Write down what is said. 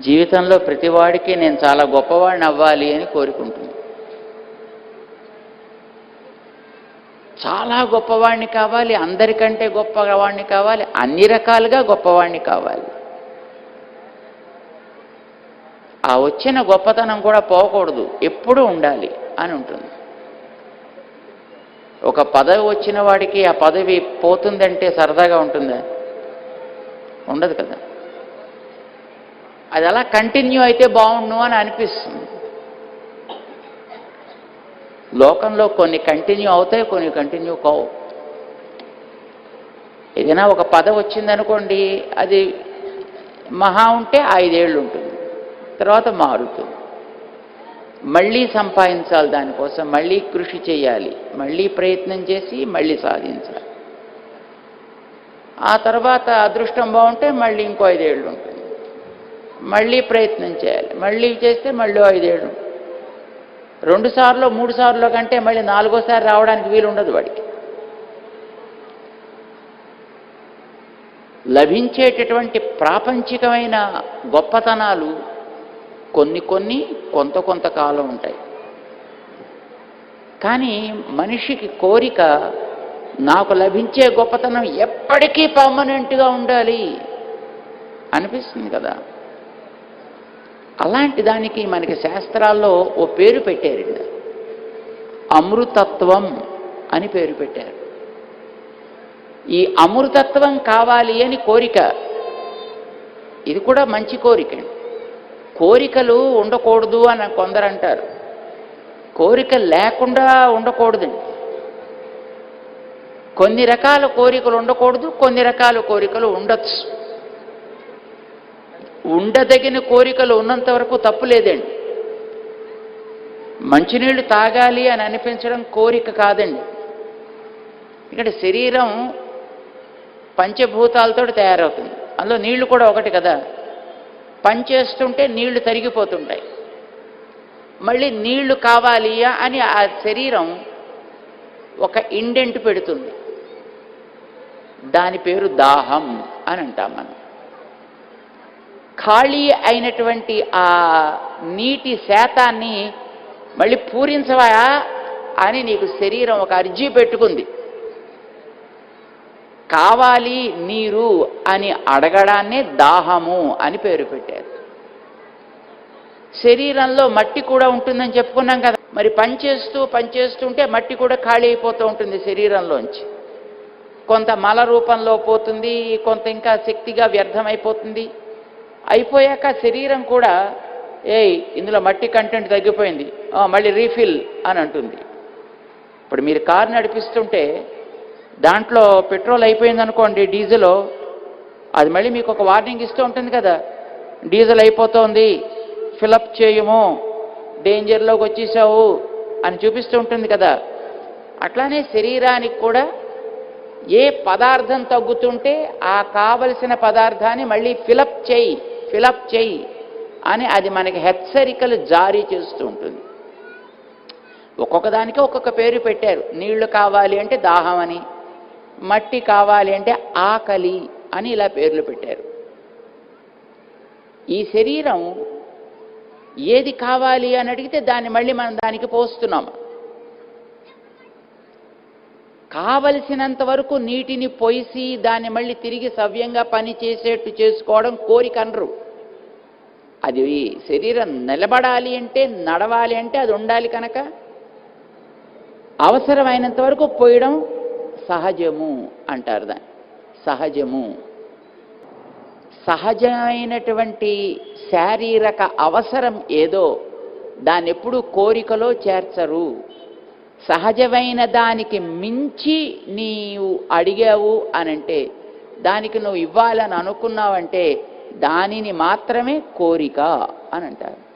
జీవితంలో ప్రతివాడికి నేను చాలా గొప్పవాడిని అవ్వాలి అని కోరుకుంటుంది చాలా గొప్పవాడిని కావాలి అందరికంటే గొప్పవాడిని కావాలి అన్ని రకాలుగా గొప్పవాడిని కావాలి. ఆ వచ్చిన గొప్పతనం కూడా పోకూడదు ఎప్పుడూ ఉండాలి అని ఉంటుంది. ఒక పదవి వచ్చిన వాడికి ఆ పదవి పోతుందంటే సరదాగా ఉంటుందా? ఉండదు కదా. అది అలా కంటిన్యూ అయితే బాగుండు అని అనిపిస్తుంది. లోకంలో కొన్ని కంటిన్యూ అవుతాయి కొన్ని కంటిన్యూ కావు. ఏదైనా ఒక పదం వచ్చిందనుకోండి అది మహా ఉంటే ఐదేళ్ళు ఉంటుంది తర్వాత మారుతుంది. మళ్ళీ సంపాదించాలి దానికోసం మళ్ళీ కృషి చేయాలి మళ్ళీ ప్రయత్నం చేసి మళ్ళీ సాధించాలి. ఆ తర్వాత అదృష్టం బాగుంటే మళ్ళీ ఇంకో ఐదేళ్ళు ఉంటుంది. మళ్ళీ ప్రయత్నం చేయాలి. మళ్ళీ చేస్తే మళ్ళీ ఐదేళ్ళు. రెండు సార్లు మూడు సార్లు కంటే మళ్ళీ నాలుగోసారి రావడానికి వీలు ఉండదు వాడికి. లభించేటటువంటి ప్రాపంచికమైన గొప్పతనాలు కొన్ని కొన్ని కొంత కొంత కాలం ఉంటాయి. కానీ మనిషికి కోరిక నాకు లభించే గొప్పతనం ఎప్పటికీ పర్మనెంట్గా ఉండాలి అనిపిస్తుంది కదా. అలాంటి దానికి మనకి శాస్త్రాల్లో ఓ పేరు పెట్టారు అమృతత్వం అని పేరు పెట్టారు. ఈ అమృతత్వం కావాలి అని కోరిక ఇది కూడా మంచి కోరిక కోరికలు ఉండకూడదు అని కొందరు అంటారు. కోరిక లేకుండా ఉండకూడదండి. కొన్ని రకాల కోరికలు ఉండకూడదు కొన్ని రకాల కోరికలు ఉండొచ్చు. ఉండదగిన కోరికలు ఉన్నంత వరకు తప్పు లేదండి. మంచినీళ్ళు తాగాలి అని అనిపించడం కోరిక కాదండి. ఇక్కడ శరీరం పంచభూతాలతో తయారవుతుంది. అందులో నీళ్ళు కూడా ఒకటి కదా. పనిచేస్తుంటే నీళ్ళు తరిగిపోతుంటాయి. మళ్ళీ నీళ్ళు కావాలి అని ఆ శరీరం ఒక ఇండెంట్ పెడుతుంది. దాని పేరు దాహం అని అంటాం మనం. ఖాళీ అయినటువంటి ఆ నీటి శాతాన్ని మళ్ళీ పూరించవా అని నీకు శరీరం ఒక అర్జీ పెట్టుకుంది. కావాలి నీరు అని అడగడాన్నే దాహము అని పేరు పెట్టారు. శరీరంలో మట్టి కూడా ఉంటుందని చెప్పుకున్నాం కదా. మరి పనిచేస్తూ పనిచేస్తుంటే మట్టి కూడా ఖాళీ అయిపోతూ ఉంటుంది శరీరంలోంచి. కొంత మల రూపంలో పోతుంది కొంత ఇంకా శక్తిగా వ్యర్థమైపోతుంది. అయిపోయాక శరీరం కూడా ఏయ్ ఇందులో మట్టి కంటెంట్ తగ్గిపోయింది. మళ్ళీ రీఫిల్ అని అంటుంది. ఇప్పుడు మీరు కారు నడిపిస్తుంటే దాంట్లో పెట్రోల్ అయిపోయింది అనుకోండి డీజిల్ అది మళ్ళీ మీకు ఒక వార్నింగ్ ఇస్తూ ఉంటుంది కదా. డీజిల్ అయిపోతోంది ఫిలప్ చేయము డేంజర్లోకి వచ్చేసావు అని చూపిస్తూ ఉంటుంది కదా. అట్లానే శరీరానికి కూడా ఏ పదార్థం తగ్గుతుంటే ఆ కావలసిన పదార్థాన్ని మళ్ళీ ఫిలప్ చేయి. ఫిలప్ చేయి అని అది మనకి హెచ్చరికలు జారీ చేస్తూ ఉంటుంది. ఒక్కొక్క దానికి ఒక్కొక్క పేరు పెట్టారు. నీళ్ళు కావాలి అంటే దాహం అని మట్టి కావాలి అంటే ఆకలి అని ఇలా పేర్లు పెట్టారు. ఈ శరీరం ఏది కావాలి అని అడిగితే దాన్ని మళ్ళీ మనం దానికి పోస్తున్నాము కావలసినంత వరకు నీటిని పోసి దాన్ని మళ్ళీ తిరిగి సవ్యంగా పని చేసేట్టు చేసుకోవడం కోరిక అనరు. అది శరీరం నిలబడాలి అంటే నడవాలి అంటే అది ఉండాలి కనుక. అవసరమైనంత వరకు పోయడం సహజము అంటారు దాన్ని. సహజము. సహజమైనటువంటి శారీరక అవసరం ఏదో దాన్ని ఎప్పుడు కోరికలో చేర్చరు. సహజమైన దానికి మించి నీవు అడిగావు అనంటే దానికి నువ్వు ఇవ్వాలని అనుకున్నావంటే దానిని మాత్రమే కోరిక అని అంటారు